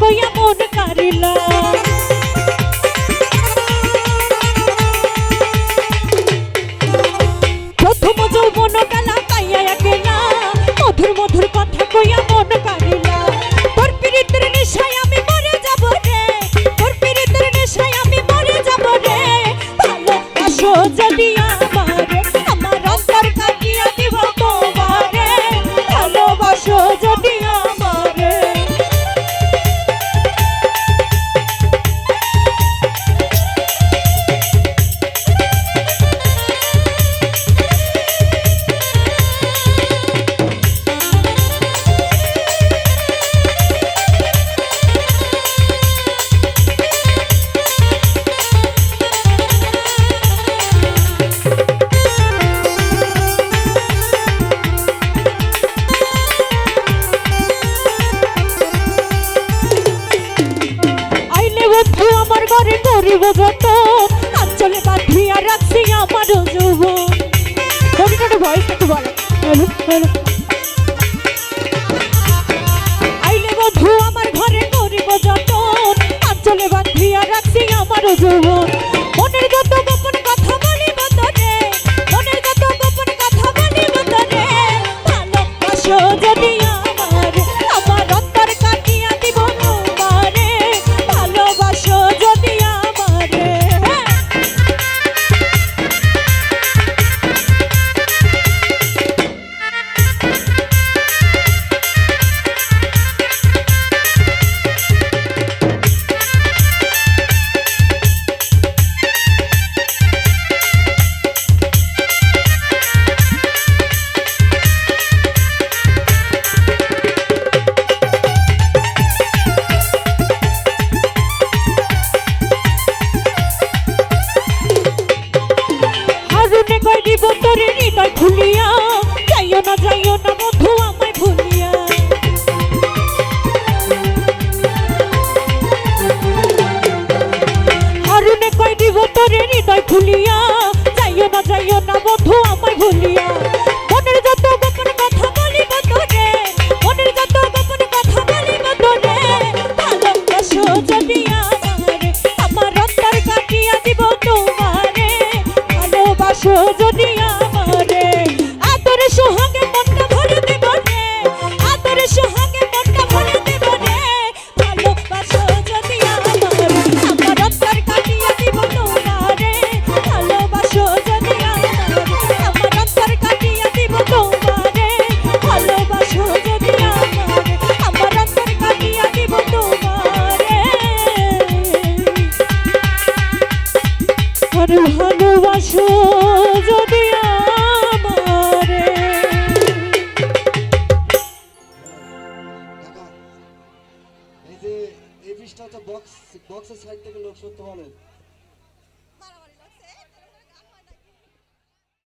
হইয়া মন কারিলা আমার ঘরে করিব ব্রত। আঞ্চলে বাঁধিয়া রাখছি আমার যৌবন। ভয়েস একটু বলো যদি ভালোবাসো যদি এই যে এই বক্স বক্সের সাইড থেকে লোক শুনতে পাবেন